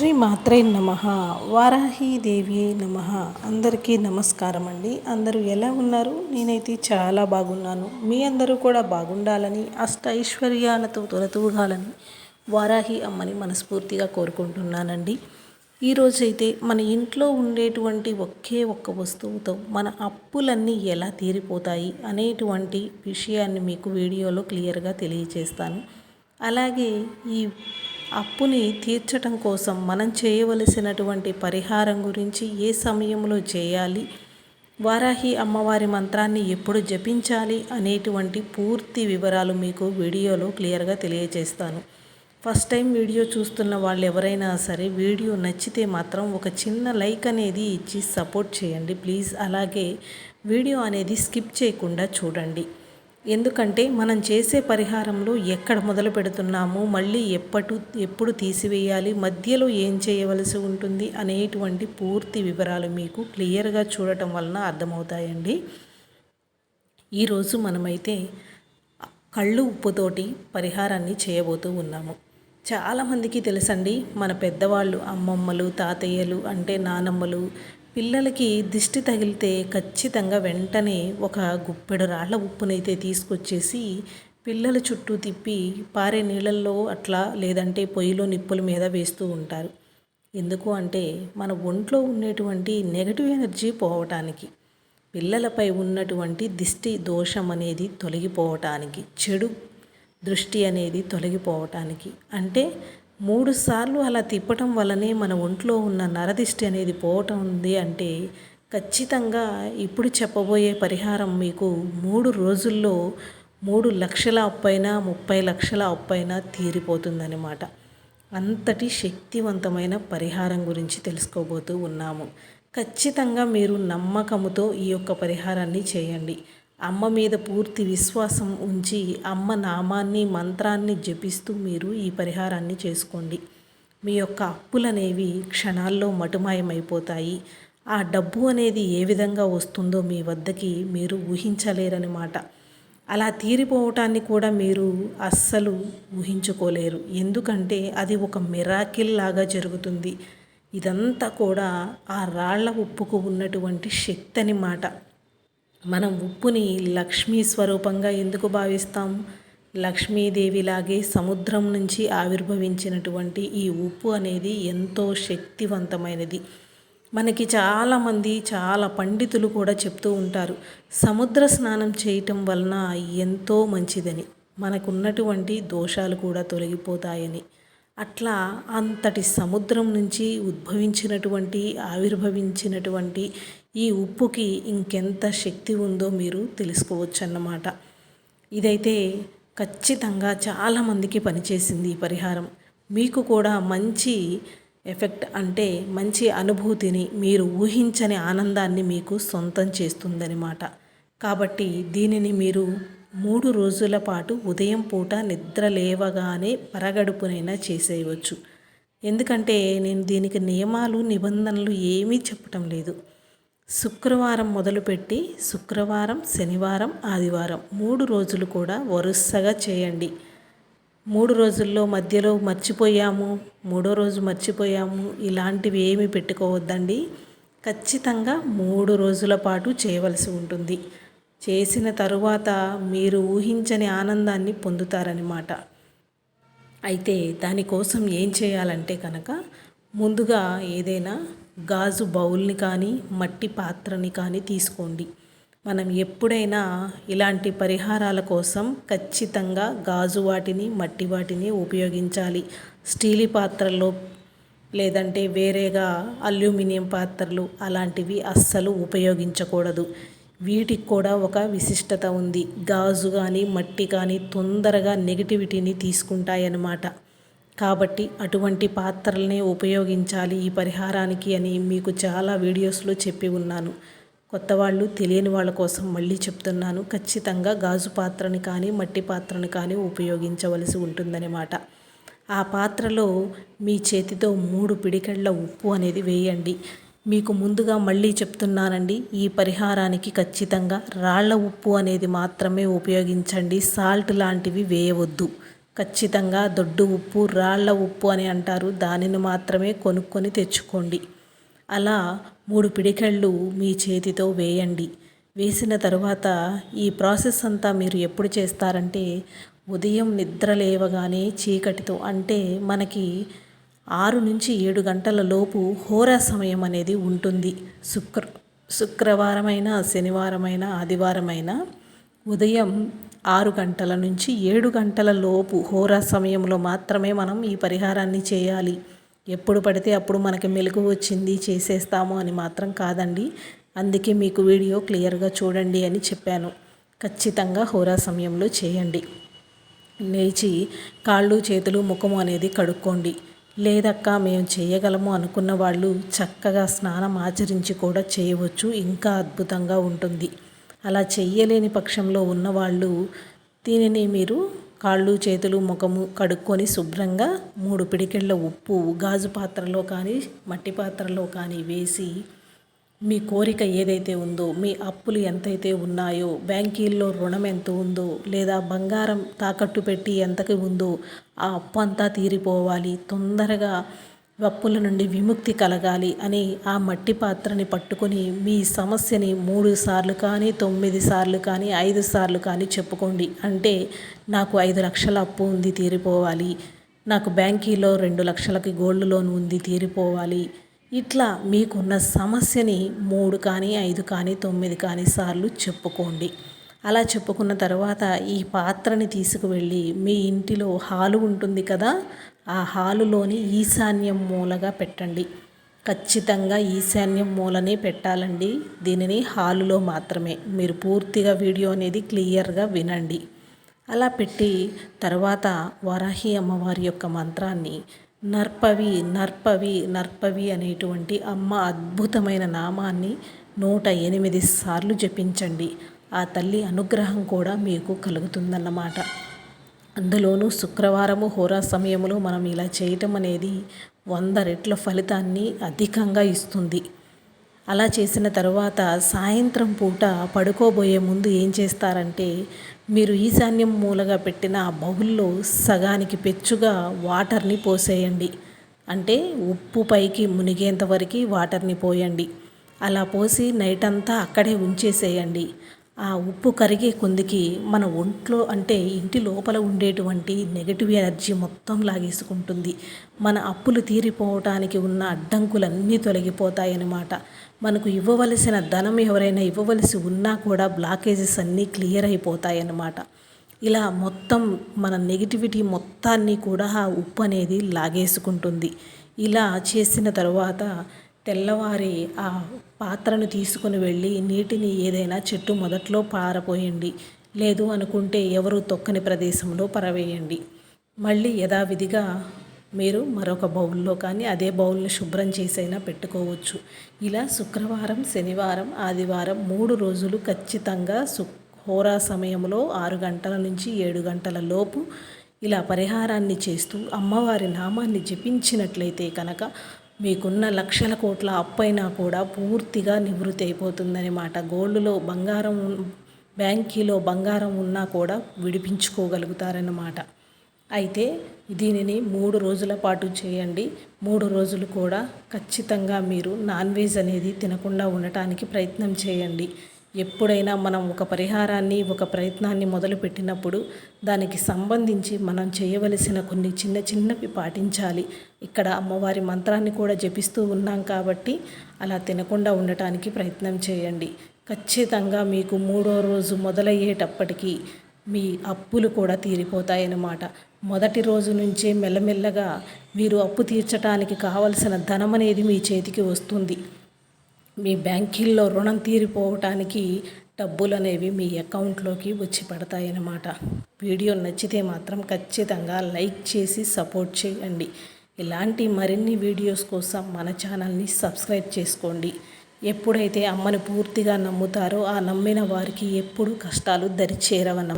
శ్రీ మాత్రే నమ. వారాహీదేవి నమ. అందరికీ నమస్కారం అండి అందరూ ఎలా ఉన్నారు? నేనైతే చాలా బాగున్నాను. మీ అందరూ కూడా బాగుండాలని అష్ట ఐశ్వర్యాలతో తొలతూగాలని వారాహి అమ్మని మనస్ఫూర్తిగా కోరుకుంటున్నానండి. ఈరోజైతే మన ఇంట్లో ఉండేటువంటి ఒకే ఒక్క వస్తువుతో మన అప్పులన్నీ ఎలా తీరిపోతాయి అనేటువంటి విషయాన్ని మీకు వీడియోలో క్లియర్గా తెలియజేస్తాను అలాగే ఈ అప్పుని తీర్చటం కోసం మనం చేయవలసినటువంటి పరిహారం గురించి ఏ సమయంలో చేయాలి? వారాహి అమ్మవారి మంత్రాన్ని ఎప్పుడు జపించాలి? అనేటువంటి పూర్తి వివరాలు మీకు వీడియోలో క్లియర్గా తెలియజేస్తాను. ఫస్ట్ టైం వీడియో చూస్తున్న వాళ్ళు ఎవరైనా సరే వీడియో నచ్చితే మాత్రం ఒక చిన్న లైక్ అనేది ఇచ్చి సపోర్ట్ చేయండి. ప్లీజ్ అలాగే వీడియో అనేది స్కిప్ చేయకుండా చూడండి. ఎందుకంటే మనం చేసే పరిహారంలో ఎక్కడ మొదలు పెడుతున్నాము మళ్ళీ ఎప్పటి ఎప్పుడు తీసివేయాలి మధ్యలో ఏం చేయవలసి ఉంటుంది అనేటువంటి పూర్తి వివరాలు మీకు క్లియర్గా చూడటం వలన అర్థమవుతాయండి. ఈరోజు మనమైతే కళ్ళు ఉప్పుతోటి పరిహారాన్ని చేయబోతూ ఉన్నాము. చాలామందికి తెలుసండి మన పెద్దవాళ్ళు అమ్మమ్మలు తాతయ్యలు అంటే నానమ్మలు పిల్లలకి దిష్టి తగిలితే ఖచ్చితంగా వెంటనే ఒక గుప్పెడు రాళ్ళ ఉప్పునైతే తీసుకొచ్చేసి పిల్లల చుట్టూ తిప్పి పారే నీళ్ళల్లో అట్లా లేదంటే పొయ్యిలో నిప్పుల మీద వేస్తూ ఉంటారు. ఎందుకు అంటే మన ఒంట్లో ఉండేటువంటి నెగటివ్ ఎనర్జీ పోవటానికి పిల్లలపై ఉన్నటువంటి దిష్టి దోషం అనేది తొలగిపోవటానికి చెడు దృష్టి అనేది తొలగిపోవటానికి. అంటే మూడుసార్లు అలా తిప్పటం వల్లనే మన ఒంట్లో ఉన్న నరదిష్టి అనేది పోవటం ఉంది అంటే ఖచ్చితంగా ఇప్పుడు చెప్పబోయే పరిహారం మీకు మూడు రోజుల్లో మూడు లక్షల అప్పైనా ముప్పై లక్షల అప్పైనా తీరిపోతుందన్నమాట. అంతటి శక్తివంతమైన పరిహారం గురించి తెలుసుకోబోతూ ఉన్నాము. ఖచ్చితంగా మీరు నమ్మకముతో ఈ యొక్క పరిహారాన్ని చేయండి. అమ్మ మీద పూర్తి విశ్వాసం ఉంచి అమ్మ నామాన్ని మంత్రాన్ని జపిస్తూ మీరు ఈ పరిహారాన్ని చేసుకోండి. మీ యొక్క అప్పులనేవి క్షణాల్లో మటుమాయమైపోతాయి. ఆ డబ్బు అనేది ఏ విధంగా వస్తుందో మీ వద్దకి మీరు ఊహించలేరనమాట అలా తీరిపోవటాన్ని కూడా మీరు అస్సలు ఊహించుకోలేరు. ఎందుకంటే అది ఒక మిరాకిల్ లాగా జరుగుతుంది. ఇదంతా కూడా ఆ రాళ్ళ ఉప్పుకు ఉన్నటువంటి శక్తి అనమాట మనం ఉప్పుని లక్ష్మీ స్వరూపంగా ఎందుకు భావిస్తాం? లక్ష్మీదేవిలాగే సముద్రం నుంచి ఆవిర్భవించినటువంటి ఈ ఉప్పు అనేది ఎంతో శక్తివంతమైనది. మనకి చాలామంది చాలా పండితులు కూడా చెప్తూ ఉంటారు సముద్ర స్నానం చేయటం వలన ఎంతో మంచిదని. మనకున్నటువంటి దోషాలు కూడా తొలగిపోతాయని. అట్లా అంతటి సముద్రం నుంచి ఉద్భవించినటువంటి ఆవిర్భవించినటువంటి ఈ ఉప్పుకి ఇంకెంత శక్తి ఉందో మీరు తెలుసుకోవచ్చు అన్నమాట ఇదైతే ఖచ్చితంగా చాలామందికి పనిచేసింది ఈ పరిహారం. మీకు కూడా మంచి ఎఫెక్ట్ అంటే మంచి అనుభూతిని మీరు ఊహించని ఆనందాన్ని మీకు సొంతం చేస్తుందనమాట కాబట్టి దీనిని మీరు మూడు రోజుల పాటు ఉదయం పూట నిద్ర లేవగానే పరగడుపునైనా చేసేయవచ్చు. ఎందుకంటే నేను దీనికి నియమాలు నిబంధనలు ఏమీ చెప్పటం లేదు. శుక్రవారం మొదలుపెట్టి శుక్రవారం శనివారం ఆదివారం మూడు రోజులు కూడా వరుసగా చేయండి. మూడు రోజుల్లో మధ్యలో మర్చిపోయాము మూడో రోజు మర్చిపోయాము ఇలాంటివి ఏమి పెట్టుకోవద్దండి. ఖచ్చితంగా మూడు రోజుల పాటు చేయవలసి ఉంటుంది. చేసిన తరువాత మీరు ఊహించని ఆనందాన్ని పొందుతారనమాట అయితే దానికోసం ఏం చేయాలంటే కనుక ముందుగా ఏదైనా గాజు బౌల్ని కానీ మట్టి పాత్రని కానీ తీసుకోండి. మనం ఎప్పుడైనా ఇలాంటి పరిహారాల కోసం ఖచ్చితంగా గాజు వాటిని మట్టి వాటిని ఉపయోగించాలి. స్టీలి పాత్రల్లో లేదంటే వేరేగా అల్యూమినియం పాత్రలు అలాంటివి అస్సలు ఉపయోగించకూడదు. వీటికి కూడా ఒక విశిష్టత ఉంది. గాజు కానీ మట్టి కానీ తొందరగా నెగిటివిటీని తీసుకుంటాయన్నమాట. కాబట్టి అటువంటి పాత్రలనే ఉపయోగించాలి ఈ పరిహారానికి అని మీకు చాలా వీడియోస్లో చెప్పి ఉన్నాను. కొత్త వాళ్ళు తెలియని వాళ్ళ కోసం మళ్ళీ చెప్తున్నాను. ఖచ్చితంగా గాజు పాత్రని కానీ మట్టి పాత్రని కానీ ఉపయోగించవలసి ఉంటుందన్నమాట. ఆ పాత్రలో మీ చేతితో మూడు పిడికెళ్ళ ఉప్పు అనేది వేయండి. మీకు ముందుగా మళ్ళీ చెప్తున్నానండి ఈ పరిహారానికి ఖచ్చితంగా రాళ్ళ ఉప్పు అనేది మాత్రమే ఉపయోగించండి. సాల్ట్ లాంటివి వేయవద్దు. ఖచ్చితంగా దొడ్డు ఉప్పు రాళ్ళ ఉప్పు అని అంటారు. దానిని మాత్రమే కొనుక్కొని తెచ్చుకోండి. అలా మూడు పిడికెళ్ళు మీ చేతితో వేయండి. వేసిన తరువాత ఈ ప్రాసెస్ అంతా మీరు ఎప్పుడు చేస్తారంటే ఉదయం నిద్ర లేవగానే చీకటితో అంటే మనకి ఆరు నుంచి ఏడు గంటల లోపు హోరా సమయం అనేది ఉంటుంది. శుక్ర శుక్రవారమైన శనివారమైన ఆదివారమైన ఉదయం ఆరు గంటల నుంచి ఏడు గంటల లోపు హోరా సమయంలో మాత్రమే మనం ఈ పరిహారాన్ని చేయాలి. ఎప్పుడు పడితే అప్పుడు మనకి మెలకు వచ్చింది చేసేస్తాము అని మాత్రం కాదండి. అందుకే మీకు వీడియో క్లియర్గా చూడండి అని చెప్పాను. ఖచ్చితంగా హోరా సమయంలో చేయండి. లేచి కాళ్ళు చేతులు ముఖము అనేది కడుక్కోండి. లేదక్క మేము చేయగలము అనుకున్న వాళ్ళు చక్కగా స్నానం ఆచరించి కూడా చేయవచ్చు. ఇంకా అద్భుతంగా ఉంటుంది. అలా చెయ్యలేని పక్షంలో ఉన్నవాళ్ళు దీనిని మీరు కాళ్ళు చేతులు ముఖము కడుక్కొని శుభ్రంగా మూడు పిడికెళ్ళ ఉప్పు గాజు పాత్రలో కానీ మట్టి పాత్రలో కానీ వేసి మీ కోరిక ఏదైతే ఉందో మీ అప్పులు ఎంతైతే ఉన్నాయో బ్యాంకీల్లో రుణం ఎంత ఉందో లేదా బంగారం తాకట్టు పెట్టి ఎంతకి ఉందో ఆ అప్పు అంతా తీరిపోవాలి. తొందరగా అప్పుల నుండి విముక్తి కలగాలి అని ఆ మట్టి పాత్రని పట్టుకొని మీ సమస్యని మూడు సార్లు కానీ తొమ్మిది సార్లు కానీ ఐదు సార్లు కానీ చెప్పుకోండి. అంటే నాకు ఐదు లక్షల అప్పు ఉంది తీరిపోవాలి. నాకు బ్యాంకీలో రెండు లక్షలకి గోల్డ్ లోన్ ఉంది తీరిపోవాలి. ఇట్లా మీకున్న సమస్యని మూడు కానీ ఐదు కానీ తొమ్మిది కానీ సార్లు చెప్పుకోండి. అలా చెప్పుకున్న తర్వాత ఈ పాత్రని తీసుకువెళ్ళి మీ ఇంటిలో హాలు ఉంటుంది కదా ఆ హాలులోని ఈశాన్యం మూలగా పెట్టండి. ఖచ్చితంగా ఈశాన్యం మూలనే పెట్టాలండి. దీనిని హాలులో మాత్రమే. మీరు పూర్తిగా వీడియో అనేది క్లియర్గా వినండి. అలా పెట్టి తర్వాత వరాహి అమ్మవారి యొక్క మంత్రాన్ని నర్పవి నర్పవి నర్పవి అనేటువంటి అమ్మ అద్భుతమైన నామాన్ని నూట ఎనిమిది సార్లు జపించండి. ఆ తల్లి అనుగ్రహం కూడా మీకు కలుగుతుందన్నమాట. అందులోనూ శుక్రవారము హోరా సమయంలో మనం ఇలా చేయటం అనేది వంద రెట్ల ఫలితాన్ని అధికంగా ఇస్తుంది. అలా చేసిన తర్వాత సాయంత్రం పూట పడుకోబోయే ముందు ఏం చేస్తారంటే మీరు ఈశాన్యం మూలగా పెట్టిన ఆ బౌల్లో సగానికి పెచ్చుగా వాటర్ని పోసేయండి. అంటే ఉప్పు పైకి మునిగేంత వరకు వాటర్ని పోయండి. అలా పోసి నైట్ అంతా అక్కడే ఉంచేసేయండి. ఆ ఉప్పు కరిగే కొందికి మన ఒంట్లో అంటే ఇంటి లోపల ఉండేటువంటి నెగటివ్ ఎనర్జీ మొత్తం లాగేసుకుంటుంది. మన అప్పులు తీరిపోవటానికి ఉన్న అడ్డంకులన్నీ తొలగిపోతాయన్నమాట. మనకు ఇవ్వవలసిన ధనం ఎవరైనా ఇవ్వవలసి ఉన్నా కూడా బ్లాకేజెస్ అన్నీ క్లియర్ అయిపోతాయన్నమాట. ఇలా మొత్తం మన నెగిటివిటీ మొత్తాన్ని కూడా ఆ ఉప్పు అనేది లాగేసుకుంటుంది. ఇలా చేసిన తర్వాత తెల్లవారి ఆ పాత్రను తీసుకుని వెళ్ళి నీటిని ఏదైనా చెట్టు మొదట్లో పారపోయండి లేదు అనుకుంటే ఎవరు తొక్కని ప్రదేశంలో పరవేయండి. మళ్ళీ యథావిధిగా మీరు మరొక బౌల్లో కానీ అదే బౌల్ని శుభ్రం చేసైనా పెట్టుకోవచ్చు. ఇలా శుక్రవారం శనివారం ఆదివారం మూడు రోజులు ఖచ్చితంగా సు హోరా సమయంలో ఆరు గంటల నుంచి ఏడు గంటల లోపు ఇలా పరిహారాన్ని చేస్తూ అమ్మవారి నామాన్ని జపించినట్లయితే కనుక మీకున్న లక్షల కోట్ల అప్పైనా కూడా పూర్తిగా నివృత్తి అయిపోతుందనమాట గోల్డ్లో బంగారం బ్యాంకీలో బంగారం ఉన్నా కూడా విడిపించుకోగలుగుతారన్నమాట అయితే దీనిని మూడు రోజుల పాటు చేయండి. మూడు రోజులు కూడా ఖచ్చితంగా మీరు నాన్ వెజ్ అనేది తినకుండా ఉండటానికి ప్రయత్నం చేయండి. ఎప్పుడైనా మనం ఒక పరిహారాన్ని ఒక ప్రయత్నాన్ని మొదలుపెట్టినప్పుడు దానికి సంబంధించి మనం చేయవలసిన కొన్ని చిన్న చిన్నవి పాటించాలి. ఇక్కడ అమ్మవారి మంత్రాన్ని కూడా జపిస్తూ ఉన్నాం కాబట్టి అలా తినకుండా ఉండటానికి ప్రయత్నం చేయండి. ఖచ్చితంగా మీకు మూడో రోజు మొదలయ్యేటప్పటికీ మీ అప్పులు కూడా తీరిపోతాయన్నమాట. మొదటి రోజు నుంచే మెల్లమెల్లగా మీరు అప్పు తీర్చడానికి కావలసిన ధనం అనేది మీ చేతికి వస్తుంది. మీ బ్యాంకీల్లో రుణం తీరిపోవటానికి డబ్బులు అనేవి మీ అకౌంట్లోకి వచ్చి పడతాయన్నమాట. వీడియో నచ్చితే మాత్రం ఖచ్చితంగా లైక్ చేసి సపోర్ట్ చేయండి. ఇలాంటి మరిన్ని వీడియోస్ కోసం మన ఛానల్ని సబ్స్క్రైబ్ చేసుకోండి. ఎప్పుడైతే అమ్మని పూర్తిగా నమ్ముతారో ఆ నమ్మిన వారికి ఎప్పుడు కష్టాలు దరిచేరవన్న